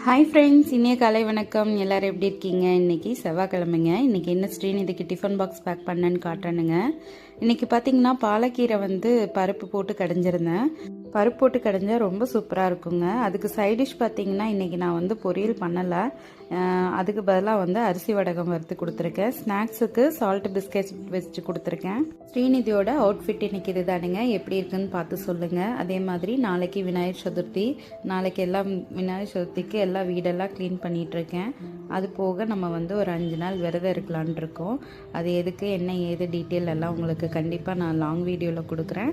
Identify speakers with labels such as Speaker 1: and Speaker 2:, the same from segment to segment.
Speaker 1: Hi friends இனிய காலை வணக்கம். எல்லோரும் எப்படி இருக்கீங்க? இன்னைக்கு செவ்வாய்க்கிழமைங்க. இன்றைக்கி என்ன ஸ்ரீநிதிக்கு டிஃபன் பாக்ஸ் பேக் பண்ணேன்னு காட்டுறேனுங்க இன்றைக்கி பார்த்தீங்கன்னா பாலக்கீரை வந்து பருப்பு போட்டு கடைஞ்சிருந்தேன். பருப்பு போட்டு கடைஞ்சா ரொம்ப சூப்பராக இருக்குங்க. அதுக்கு சைட் டிஷ் பார்த்தீங்கன்னா இன்னைக்கு நான் வந்து பொரியல் பண்ணலை. அதுக்கு பதிலாக வந்து அரிசி வடகம் வறுத்து கொடுத்துருக்கேன். ஸ்நாக்ஸுக்கு சால்ட் பிஸ்கெட் வச்சு கொடுத்துருக்கேன். ஸ்ரீநிதியோட அவுட்ஃபிட் நிற்கிது தானுங்க எப்படி இருக்குன்னு பார்த்து சொல்லுங்கள் அதே மாதிரி நாளைக்கு விநாயகர் சதுர்த்தி நாளைக்கு எல்லாம் விநாயகர் சதுர்த்திக்கு எல்லா வீடெல்லாம் க்ளீன் பண்ணிகிட்ருக்கேன் அது போக நம்ம வந்து ஒரு அஞ்சு நாள் விரதம் இருக்கலான் இருக்கோம். அது எதுக்கு என்ன ஏது டீட்டெயில் எல்லாம் உங்களுக்கு கண்டிப்பாக நான் லாங் வீடியோவில் கொடுக்குறேன்.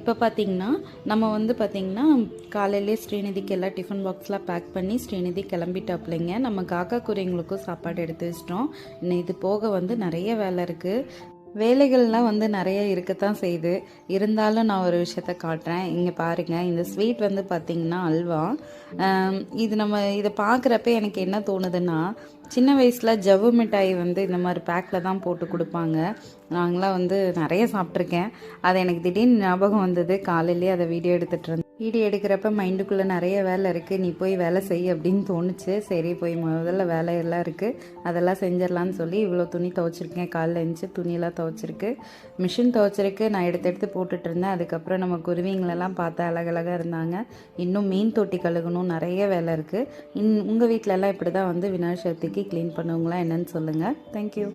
Speaker 1: இப்போ பார்த்தீங்கன்னா நம்ம வந்து வந்து பார்த்திங்கன்னா காலையிலே ஸ்ரீநிதிக்கு எல்லாம் டிஃபன் பாக்ஸ்லாம் பேக் பண்ணி ஸ்ரீநிதி கிளம்பிட்டாப்லைங்க. நம்ம காக்கா குறைங்களுக்கும் சாப்பாடு எடுத்து வச்சிட்டோம். இன்னும் இது போக வந்து நிறைய வேலை இருக்குது வேலைகள்லாம் வந்து நிறைய இருக்கத்தான் செய்யுது. இருந்தாலும் நான் ஒரு விஷயத்த காட்டுறேன். இங்கே பாருங்கள் இந்த ஸ்வீட் வந்து பார்த்திங்கன்னா அல்வா. இது நம்ம இதை பார்க்குறப்ப எனக்கு என்ன தோணுதுன்னா சின்ன வயசில் ஜவ்வு மிட்டாய் வந்து இந்த மாதிரி பேக்கில் தான் போட்டு கொடுப்பாங்க. நாங்களாம் வந்து நிறைய சாப்பிட்ருக்கேன் அது எனக்கு திடீர்னு ஞாபகம் வந்தது. காலையிலேயே அதை வீடியோ எடுத்துகிட்டு இருந்தேன். வீடியோ எடுக்கிறப்ப மைண்டுக்குள்ளே நிறைய வேலை இருக்குது நீ போய் வேலை செய் அப்படின்னு தோணுச்சு. சரி போய் முதல்ல வேலையெல்லாம் இருக்குது அதெல்லாம் செஞ்சிடலான்னு சொல்லி இவ்வளோ துணி துவைச்சிருக்கேன். காலைல எழுந்துச்சு துணியெல்லாம் துவைச்சிருக்கு. மிஷின் துவைச்சிருக்கு. நான் எடுத்து எடுத்து போட்டுட்டு இருந்தேன். அதுக்கப்புறம் நம்ம குருவிங்களெல்லாம் பார்த்தா அழகழகாக இருந்தாங்க. இன்னும் மீன் தொட்டி கழுகணும் நிறைய வேலை இருக்குது இன் உங்கள் வீட்டிலலாம் இப்படி தான் வந்து விநாயகர் சதுர்த்திக்கு க்ளீன் பண்ணுவங்களா என்னன்னு சொல்லுங்கள் தேங்க்யூ